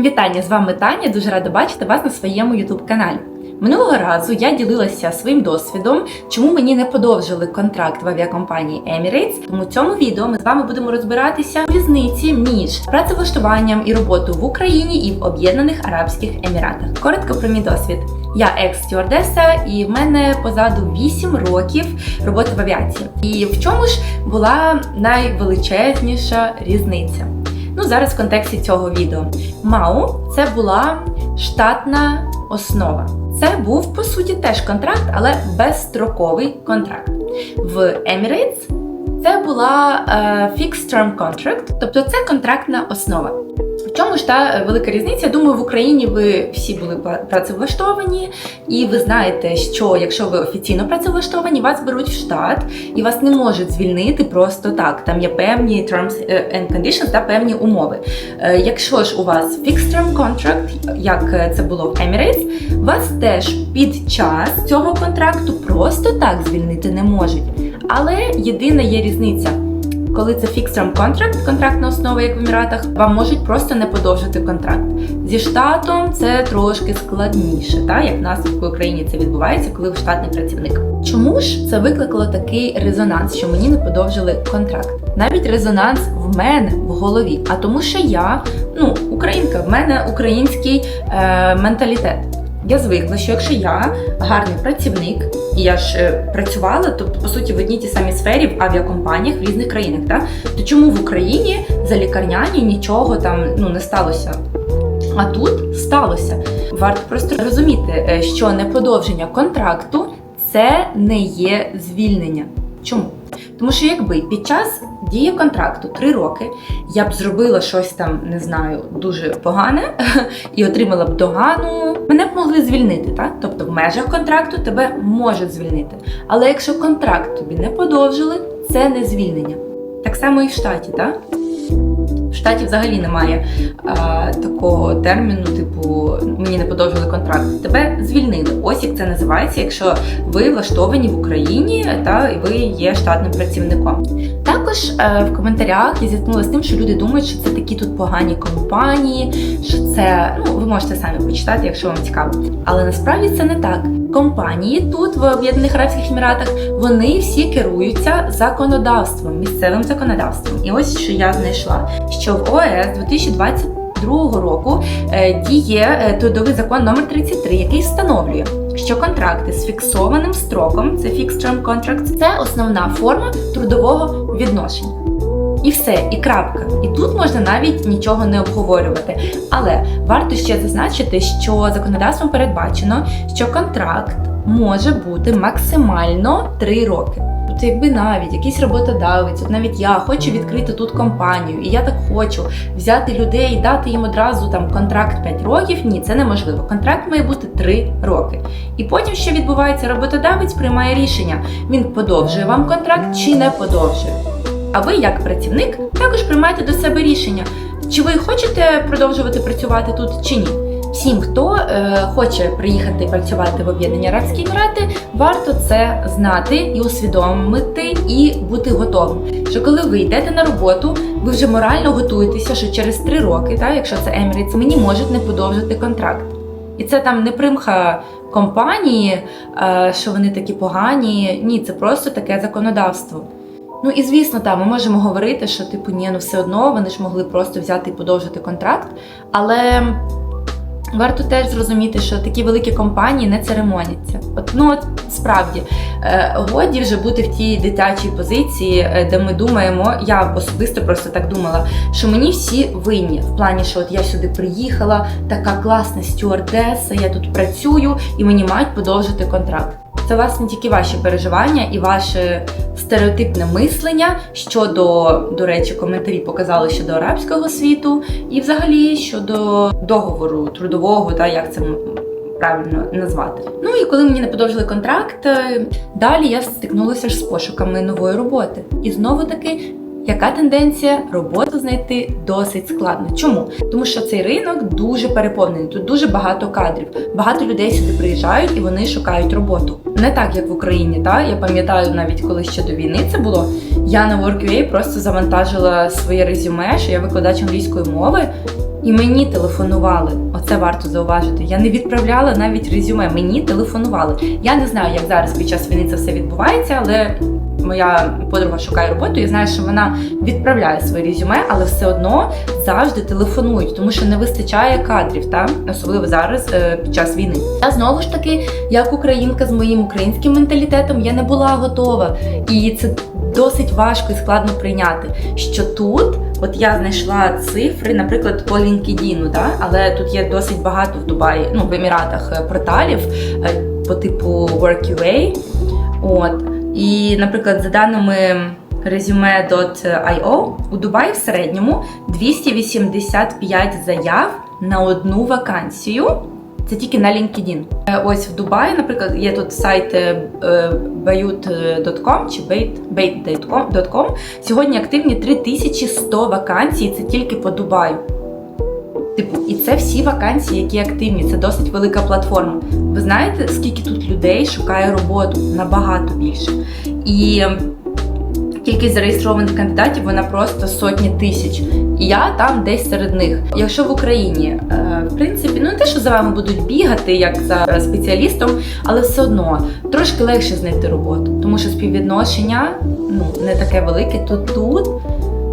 Вітання з вами Таня. Дуже рада бачити вас на своєму youtube каналі. Минулого разу я ділилася своїм досвідом, чому мені не подовжили контракт в авіакомпанії Emirates. Тому в цьому відео ми з вами будемо розбиратися в різниці між працевлаштуванням і роботою в Україні і в Об'єднаних Арабських Еміратах. Коротко про мій досвід. Я екс-стюардеса, і в мене позаду 8 років роботи в авіації. І в чому ж була найвеличезніша різниця? Ну, зараз в контексті цього відео. МАУ це була штатна основа. Це був по суті теж контракт, але безстроковий контракт. В Emirates це була е, fixed term contract, тобто це контрактна основа. Чому ж та велика різниця? Думаю, в Україні ви всі були працевлаштовані, і ви знаєте, що якщо ви офіційно працевлаштовані, вас беруть в штат і вас не можуть звільнити просто так. Там є певні terms and conditions та певні умови. Е, Якщо ж у вас fixed term contract, як це було в Emirates, вас теж під час цього контракту просто так звільнити не можуть. Але єдина є різниця. Коли це term contract, контрактна основа, як в Еміратах, вам можуть просто не подовжити контракт. Зі штатом це трошки складніше, так? як в нас в Україні це відбувається, коли ви штатний працівник. Чому ж це викликало такий резонанс, що мені не подовжили контракт? Навіть резонанс в мене в голові. А тому, що я ну, українка, в мене український е, менталітет. Я звикла, що якщо я гарний працівник, і я ж е, працювала, тобто по суті в одній тій самій сфері в авіакомпаніях в різних країнах, так? то чому в Україні за лікарняні нічого там ну не сталося? А тут сталося. Варто просто розуміти, е, що неподовження контракту це не є звільнення. Чому? Тому що якби під час дії контракту три роки я б зробила щось там, не знаю, дуже погане і отримала б догану, мене б могли звільнити, так? Тобто в межах контракту тебе можуть звільнити. Але якщо контракт тобі не подовжили, це не звільнення. Так само і в штаті, так? Штаті взагалі немає а, такого терміну, типу мені не подовжили контракт. Тебе звільнили. Ось як це називається, якщо ви влаштовані в Україні та і ви є штатним працівником. Також е, в коментарях я зіткнулася з тим, що люди думають, що це такі тут погані компанії, що це ну ви можете самі почитати, якщо вам цікаво. Але насправді це не так. Компанії тут в Об'єднаних Арабських Еміратах вони всі керуються законодавством, місцевим законодавством. І ось що я знайшла, що в ОС 2022 року е, діє трудовий закон номер 33, який встановлює. Що контракти з фіксованим строком, це fixed term contract, це основна форма трудового відношення. І все, і крапка. І тут можна навіть нічого не обговорювати. Але варто ще зазначити, що законодавством передбачено, що контракт може бути максимально 3 роки. Тобто, якби навіть якийсь роботодавець, от навіть я хочу відкрити тут компанію, і я так хочу взяти людей і дати їм одразу там контракт 5 років. Ні, це неможливо. Контракт має бути 3 роки. І потім, що відбувається, роботодавець приймає рішення: він подовжує вам контракт чи не подовжує. А ви, як працівник, також приймаєте до себе рішення, чи ви хочете продовжувати працювати тут чи ні. Всім, хто е, хоче приїхати працювати в Об'єднані Арабські Емірати, варто це знати і усвідомити, і бути готовим. Що коли ви йдете на роботу, ви вже морально готуєтеся, що через три роки, так, якщо це Emirates, мені можуть не подовжити контракт. І це там не примха компанії, е, що вони такі погані. Ні, це просто таке законодавство. Ну і звісно, там ми можемо говорити, що типу ні, ну все одно вони ж могли просто взяти і подовжити контракт. Але варто теж зрозуміти, що такі великі компанії не церемоняться. От ну от справді е, годі вже бути в тій дитячій позиції, е, де ми думаємо, я особисто просто так думала, що мені всі винні в плані, що от я сюди приїхала, така класна стюардеса, я тут працюю і мені мають подовжити контракт. Це власне тільки ваші переживання і ваше стереотипне мислення щодо, до речі, коментарі показали щодо арабського світу, і взагалі щодо договору трудового, та як це правильно назвати. Ну і коли мені не подовжили контракт, далі я стикнулася ж з пошуками нової роботи. І знову таки яка тенденція роботу знайти досить складно? Чому? Тому що цей ринок дуже переповнений. Тут дуже багато кадрів. Багато людей сюди приїжджають і вони шукають роботу. Не так, як в Україні. Та я пам'ятаю, навіть коли ще до війни це було. Я на WorkUA просто завантажила своє резюме, що я викладач англійської мови. І мені телефонували. Оце варто зауважити. Я не відправляла навіть резюме. Мені телефонували. Я не знаю, як зараз під час війни це все відбувається, але моя подруга шукає роботу. Я знаю, що вона відправляє своє резюме, але все одно завжди телефонують, тому що не вистачає кадрів, та особливо зараз е, під час війни. Я знову ж таки, як українка з моїм українським менталітетом, я не була готова, і це досить важко і складно прийняти, що тут. От я знайшла цифри, наприклад, по LinkedIn, да? але тут є досить багато в Дубаї, ну в Еміратах е, порталів е, по типу Work.ua. От. І, наприклад, за даними resume.io, у Дубаї в середньому 285 заяв на одну вакансію. Це тільки на LinkedIn. Е, Ось в Дубаї, наприклад, є тут сайт е, е, bayut.com чи bait- bait.com. Сьогодні активні 3100 вакансій, це тільки по Дубаю. Типу, і це всі вакансії, які активні. Це досить велика платформа. Ви знаєте, скільки тут людей шукає роботу? Набагато більше. І кількість зареєстрованих кандидатів вона просто сотні тисяч. І я там десь серед них. Якщо в Україні, е, в принципі, ну не те, що за вами будуть бігати, як за спеціалістом, але все одно трошки легше знайти роботу, тому що співвідношення ну не таке велике. Тут тут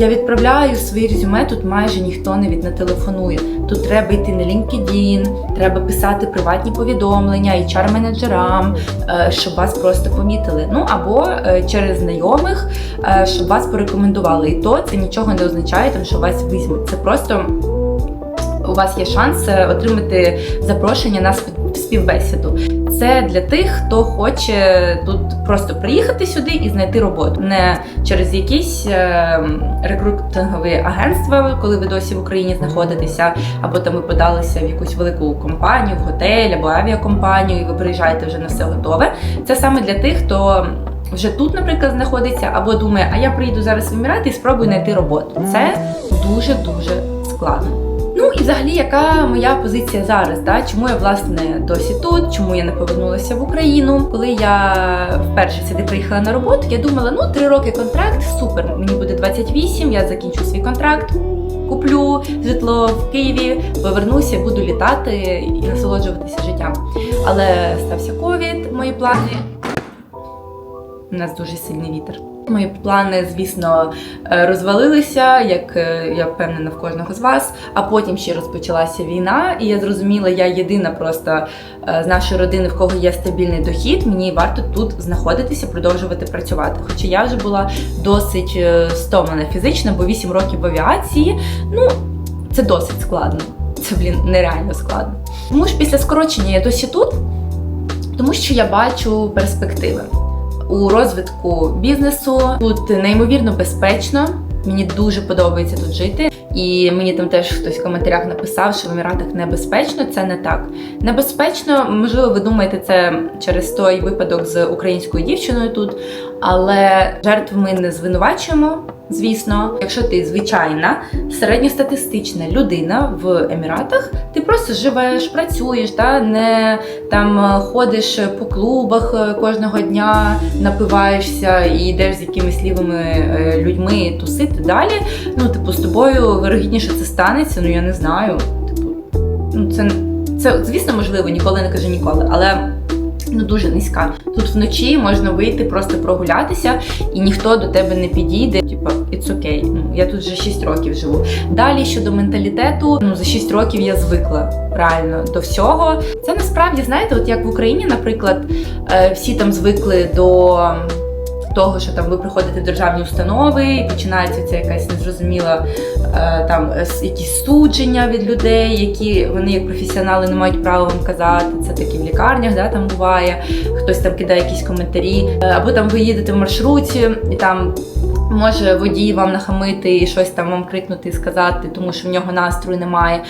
я відправляю свої резюме, тут майже ніхто не телефонує. Тут треба йти на LinkedIn, треба писати приватні повідомлення HR-менеджерам, е, щоб вас просто помітили. Ну або е, через знайомих, е, щоб вас порекомендували. І то це нічого не означає, там, що вас візьмуть. Це просто у вас є шанс отримати запрошення на спів- співбесіду. Це для тих, хто хоче тут просто приїхати сюди і знайти роботу, не через якісь е, рекрутингові агентства, коли ви досі в Україні знаходитеся, або там ви подалися в якусь велику компанію, в готель або авіакомпанію, і ви приїжджаєте вже на все готове. Це саме для тих, хто вже тут, наприклад, знаходиться, або думає, а я приїду зараз в Емірати і спробую знайти роботу. Це дуже дуже складно. Ну і взагалі, яка моя позиція зараз? Да? Чому я власне досі тут? Чому я не повернулася в Україну? Коли я вперше сюди приїхала на роботу, я думала, ну три роки контракт, супер. Мені буде 28, я закінчу свій контракт. Куплю житло в Києві, повернуся, буду літати і насолоджуватися життям. Але стався ковід, мої плани. У нас дуже сильний вітер. Мої плани, звісно, е, розвалилися, як е, я впевнена в кожного з вас. А потім ще розпочалася війна, і я зрозуміла, я єдина просто е, з нашої родини, в кого є стабільний дохід. Мені варто тут знаходитися, продовжувати працювати. Хоча я вже була досить стомлена фізично, бо 8 років в авіації. Ну, це досить складно. Це, блін, нереально складно. Тому ж після скорочення я досі тут, тому що я бачу перспективи у розвитку бізнесу. Тут неймовірно безпечно. Мені дуже подобається тут жити. І мені там теж хтось в коментарях написав, що в Еміратах небезпечно. Це не так. Небезпечно, можливо, ви думаєте, це через той випадок з українською дівчиною тут, але жертв ми не звинувачуємо. Звісно, якщо ти звичайна середньостатистична людина в Еміратах, ти просто живеш, працюєш, та не там е, ходиш по клубах е, кожного дня, напиваєшся і йдеш з якимись лівими е, людьми тусити далі. Ну, типу, з тобою вирогідніше це станеться. Ну я не знаю. Типу, ну це це звісно можливо, ніколи не кажу ніколи, але. Ну, дуже низька. Тут вночі можна вийти, просто прогулятися, і ніхто до тебе не підійде. Типа, it's okay. Ну, я тут вже 6 років живу. Далі щодо менталітету, ну за 6 років я звикла реально до всього. Це насправді, знаєте, от як в Україні, наприклад, е, всі там звикли до. Того, що там ви приходите в державні установи, і починається ця якась незрозуміла е, там якісь судження від людей, які вони як професіонали не мають права вам казати. Це такі в лікарнях, да, там буває. Хтось там кидає якісь коментарі, Е, або там ви їдете в маршруті і там. Може водій вам нахамити і щось там вам крикнути і сказати, тому що в нього настрою немає.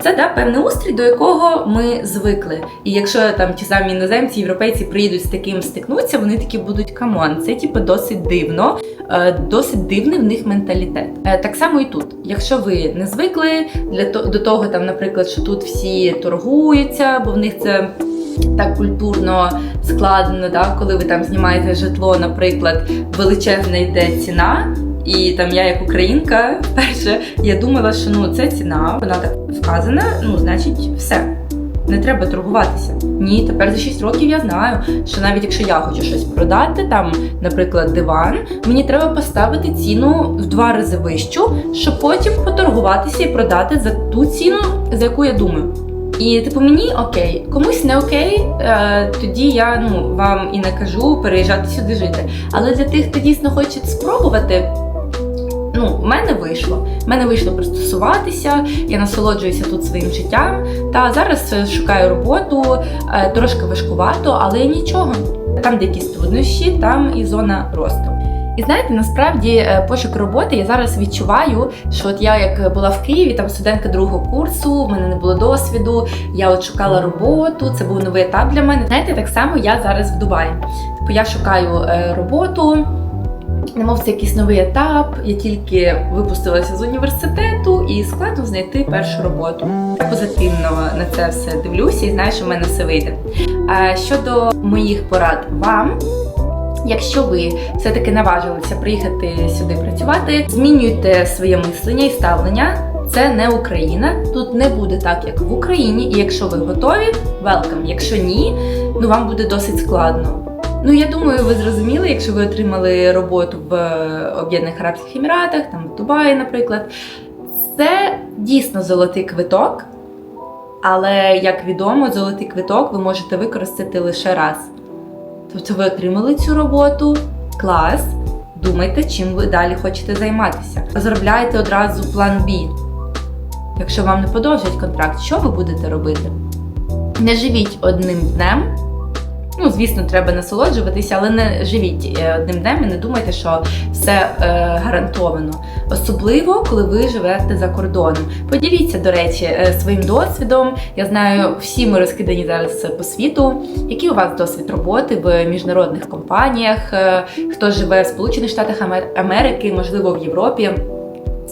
Це да, певний устрій, до якого ми звикли. І якщо там ті самі іноземці, європейці приїдуть з таким стикнуться, вони такі будуть камон. Це типу досить дивно, е, досить дивний в них менталітет. Е, Так само і тут. Якщо ви не звикли для до того, там, наприклад, що тут всі торгуються, бо в них це. Так культурно складено, да? коли ви там знімаєте житло, наприклад, величезна йде ціна, І там я як українка, перше, я думала, що ну це ціна, вона так вказана, ну значить все. Не треба торгуватися. Ні, тепер за 6 років я знаю, що навіть якщо я хочу щось продати, там, наприклад, диван, мені треба поставити ціну в два рази вищу, щоб потім поторгуватися і продати за ту ціну, за яку я думаю. І типу мені окей, комусь не окей, е, тоді я ну вам і не кажу переїжджати сюди жити. Але для тих, хто дійсно хоче спробувати, ну, в мене вийшло. В мене вийшло пристосуватися, я насолоджуюся тут своїм життям. Та зараз е, шукаю роботу, е, трошки важкувато, але нічого. Там де якісь труднощі, там і зона росту. І знаєте, насправді е, пошук роботи я зараз відчуваю, що от я як була в Києві, там студентка другого курсу, в мене не було досвіду, я от шукала роботу, це був новий етап для мене. Знаєте, так само я зараз в Дубаї. Типу я шукаю е, роботу. Немов це якийсь новий етап. Я тільки випустилася з університету і складно знайти першу роботу. Я позитивно на це все дивлюся і знаю, що в мене все вийде. Щодо моїх порад вам. Якщо ви все-таки наважилися приїхати сюди працювати, змінюйте своє мислення і ставлення. Це не Україна, тут не буде так, як в Україні. І якщо ви готові, welcome. Якщо ні, ну вам буде досить складно. Ну я думаю, ви зрозуміли, якщо ви отримали роботу в е, Об'єднаних Арабських Еміратах, там в Дубаї, наприклад, це дійсно золотий квиток. Але як відомо, золотий квиток ви можете використати лише раз. Тобто ви отримали цю роботу, клас. Думайте, чим ви далі хочете займатися. Зробляйте одразу план Б. Якщо вам не подовжать контракт, що ви будете робити? Не живіть одним днем. Ну, звісно, треба насолоджуватися, але не живіть е, одним днем і не думайте, що все е, гарантовано. Особливо, коли ви живете за кордоном. Поділіться, до речі, е, своїм досвідом. Я знаю, всі ми розкидані зараз по світу. Який у вас досвід роботи в міжнародних компаніях? Е, Хто живе в Сполучених Штатах Америки, можливо, в Європі?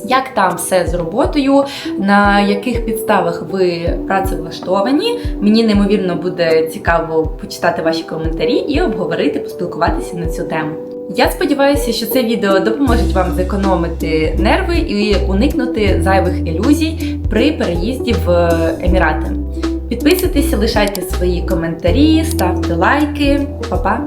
Як там все з роботою, на яких підставах ви працевлаштовані? Мені неймовірно буде цікаво почитати ваші коментарі і обговорити, поспілкуватися на цю тему. Я сподіваюся, що це відео допоможе вам зекономити нерви і уникнути зайвих ілюзій при переїзді в Емірати. Підписуйтесь, лишайте свої коментарі, ставте лайки. Па-па!